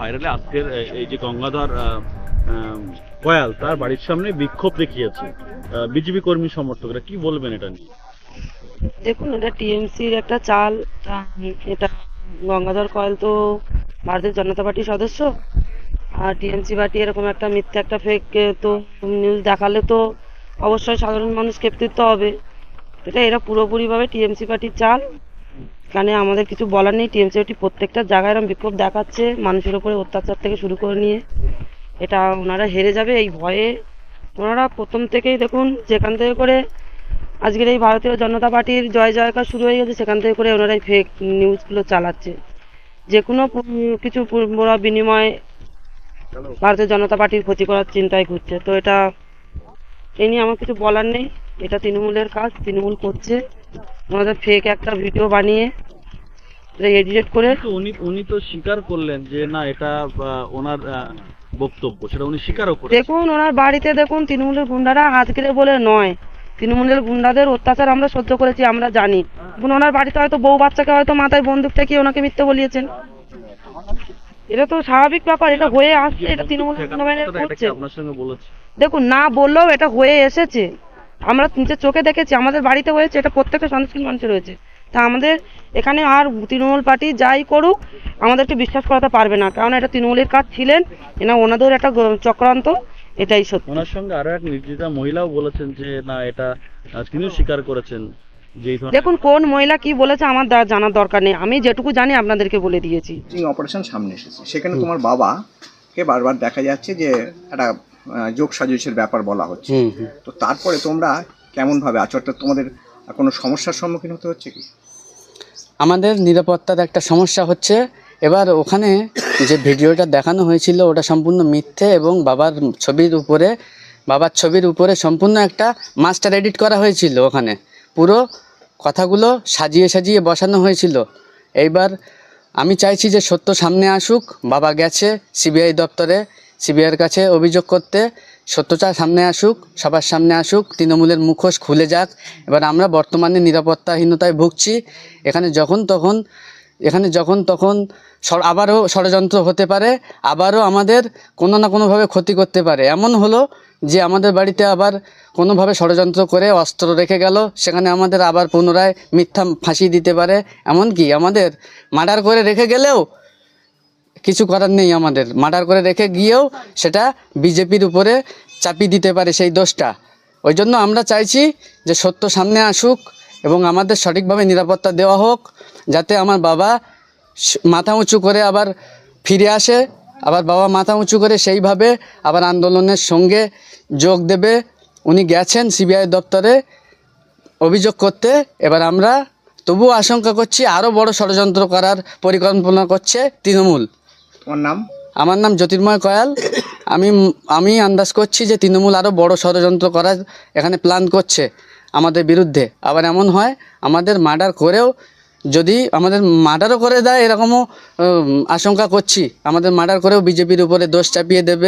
ভাইরালে আজকের এই যে গঙ্গাধর কয়াল তার বাড়ির সামনে বিক্ষোভ দেখিয়েছে। বিজেপি কর্মী সমর্থকরা, কি বলবেন এটা নিয়ে? দেখুন, এটা টিএমসির একটা চাল এটা গঙ্গাধর কয়েল তো ভারতীয় জনতা পার্টির সদস্য, আর টিএমসি পার্টি এরকম একটা মিথ্যা একটা ফেক তো নিউজ দেখালে তো অবশ্যই সাধারণ মানুষ ক্ষেপ্তিত হবে। এটা এরা পুরোপুরিভাবে টিএমসি পার্টির চাল। এখানে আমাদের কিছু বলার নেই টিএমসি পার্টি প্রত্যেকটা জায়গায় এরকম বিক্ষোভ দেখাচ্ছে, মানুষের উপরে অত্যাচার থেকে শুরু করে নিয়ে। এটা ওনারা হেরে যাবে এই ভয়ে। ওনারা প্রথম থেকেই দেখুন, যেখান থেকে করে আজকের এই ভারতীয় জনতা পার্টির জয় জয়কার শুরু হয়ে গেছে, সেখান থেকে করে ওনারাই ফেক নিউজগুলো চালাচ্ছে। যে কোনো কিছু ওরা বিনিময়ে ভারতীয় জনতা পার্টির ক্ষতি করার চিন্তায় ঘুরছে। তো এটা এই নিয়ে আমার কিছু বলার নেই। এটা তৃণমূলের কাজ, তৃণমূল করছে। ওনাদের ফেক একটা ভিডিও বানিয়ে এডিট করে উনি উনি তো স্বীকার করলেন যে না এটা ওনার বক্তব্য সেটা উনি স্বীকারও করেন দেখুন ওনার বাড়িতে দেখুন তৃণমূলের গুন্ডারা আজকের বলে নয়। তৃণমূলের গুন্ডাদের অত্যাচার আমরা সহ্য করেছি আমরা জানি। ওনার বাড়িতে হয়তো বউ বাচ্চাকে হয়তো মাথায় বন্দুক ঠেকিয়ে ওনাকে মিথ্যে বলিয়েছেন। এটা তো স্বাভাবিক ব্যাপার এটা হয়ে আসছে এটা তৃণমূল করছে। আপনার সঙ্গে বলেছে। দেখুন না বললেও এটা হয়ে এসেছে। আমরা নিজের চোখে দেখেছি আমাদের বাড়িতে হয়েছে এটা প্রত্যেকটা সন্তুষ্টির মানুষের রয়েছে। তা আমাদের এখানে আর তৃণমূল পার্টি যাই করুক আমাদেরকে বিশ্বাস করাতে পারবে না কারণ এটা তৃণমূলের কাজ ছিলেন এনা ওনাদের একটা চক্রান্ত এটাই সত্যি। ওনার সঙ্গে আরও এক নির্যাতিতা মহিলাও বলেছেন যে না এটা তিনিও স্বীকার করেছেন দেখুন কোন মহিলা কি বলেছে আমার জানার দরকার নেই আমি যেটুকু জানি আপনাদেরকে বলে দিয়েছি। অপারেশন সামনে এসেছে সেখানে তোমার বাবাকে বারবার দেখা যাচ্ছে যে একটা যোগ সাজসের ব্যাপার বলা হচ্ছে। তো তারপরে তোমরা কেমন ভাবে আছো? অর্থাৎ তোমাদের কোনো সমস্যার সম্মুখীন হতে হচ্ছে কি? আমাদের নিরাপত্তার একটা সমস্যা হচ্ছে। এবার ওখানে যে ভিডিওটা দেখানো হয়েছিল ওটা সম্পূর্ণ মিথ্যে এবং বাবার ছবির উপরে বাবার ছবির উপরে সম্পূর্ণ একটা মাস্টার এডিট করা হয়েছিল ওখানে। পুরো কথাগুলো সাজিয়ে সাজিয়ে বসানো হয়েছিল। এইবার আমি চাইছি যে সত্য সামনে আসুক বাবা গেছে সিবিআই দপ্তরে সিবিআইয়ের কাছে অভিযোগ করতে সত্যটা সামনে আসুক, সবার সামনে আসুক, তৃণমূলের মুখোশ খুলে যাক। এবার আমরা বর্তমানে নিরাপত্তাহীনতায় ভুগছি। এখানে যখন তখন, এখানে যখন তখন আবারও ষড়যন্ত্র হতে পারে, আবারও আমাদের কোনো না কোনোভাবে ক্ষতি করতে পারে। এমন হলো যে আমাদের বাড়িতে আবার কোনোভাবে ষড়যন্ত্র করে অস্ত্র রেখে গেল, সেখানে আমাদের আবার পুনরায় মিথ্যা ফাঁসি দিতে পারে। এমনকি আমাদের মার্ডার করে রেখে গেলেও কিছু করার নেই আমাদের। মার্ডার করে রেখে গিয়েও সেটা বিজেপির উপরে চাপিয়ে দিতে পারে সেই দোষটা। ওই জন্য আমরা চাইছি যে সত্য সামনে আসুক এবং আমাদের সঠিকভাবে নিরাপত্তা দেওয়া হোক, যাতে আমার বাবা মাথা উঁচু করে আবার ফিরে আসে, আবার বাবা মাথা উঁচু করে সেইভাবে আবার আন্দোলনের সঙ্গে যোগ দেবে। উনি গেছেন সিবিআই দপ্তরে অভিযোগ করতে। এবার আমরা তবুও আশঙ্কা করছি আরও বড় ষড়যন্ত্র করার পরিকল্পনা করছে তৃণমূল। তোমার নাম? আমার নাম জ্যোতির্ময় কয়াল। আমি আমি আন্দাজ করছি যে তৃণমূল আরও বড় ষড়যন্ত্র করার এখানে প্ল্যান করছে আমাদের বিরুদ্ধে। আবার এমন হয়, আমাদের মার্ডার করেও যদি আমাদের মার্ডারও করে দেয় এরকমও আশঙ্কা করছি। আমাদের মার্ডার করেও বিজেপির উপরে দোষ চাপিয়ে দেবে।